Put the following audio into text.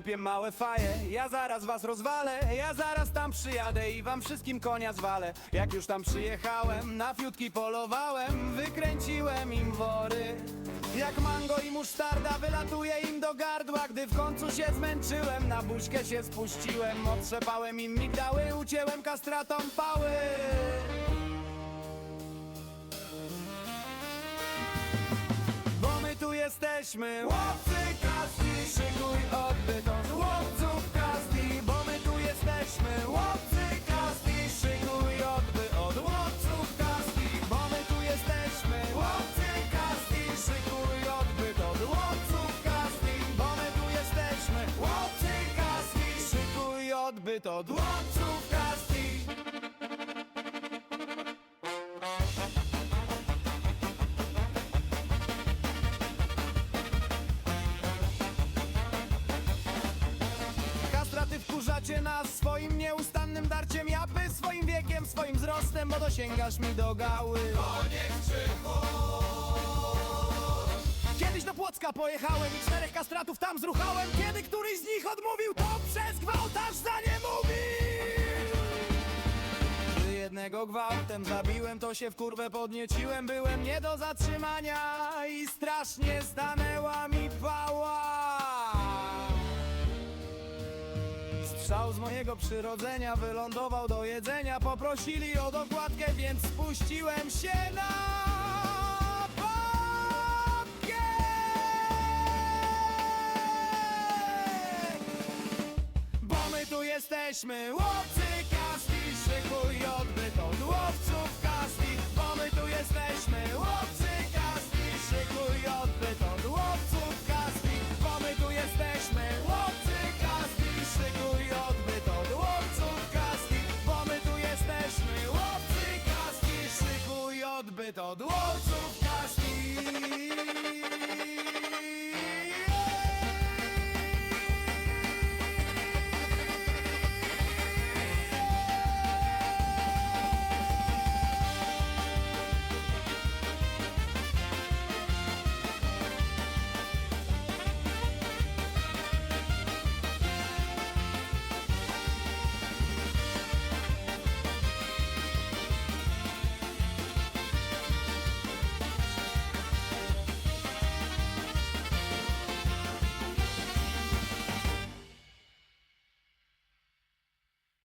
sypiem małe faje. Ja zaraz was rozwalę, ja zaraz tam przyjadę I wam wszystkim konia zwalę. Jak już tam przyjechałem, na fiutki polowałem Wykręciłem im wory. Jak mango i musztarda wylatuje im do gardła. Gdy w końcu się zmęczyłem, na buźkę się spuściłem. Otrzepałem im migdały, ucięłem kastratom pały. Bo my tu jesteśmy. Kasti Szykuj odbyt od łowców Kasti Bo my tu jesteśmy. Łowcy Kasti Szykuj odbyt od łowców Kasti Bo my tu jesteśmy. Łowcy Kasti Szykuj odbyt od łowców Kasti Bo my tu jesteśmy. Łowcy Kasti Szykuj odbyt od łowców Wkurzacie nas swoim nieustannym darciem japy Swoim wiekiem, swoim wzrostem, bo dosięgasz mi do gały. Kiedyś do Płocka pojechałem i czterech kastratów tam zruchałem. Kiedy któryś z nich odmówił, to przez gwałt aż za nie mówił. Jednego gwałtem zabiłem, to się w kurwę podnieciłem. Byłem nie do zatrzymania i strasznie stanęła mi pała Strzał z mojego przyrodzenia wylądował do jedzenia. Poprosili o dokładkę, więc spuściłem się na babkę Bo my tu jesteśmy łowcy to od łowców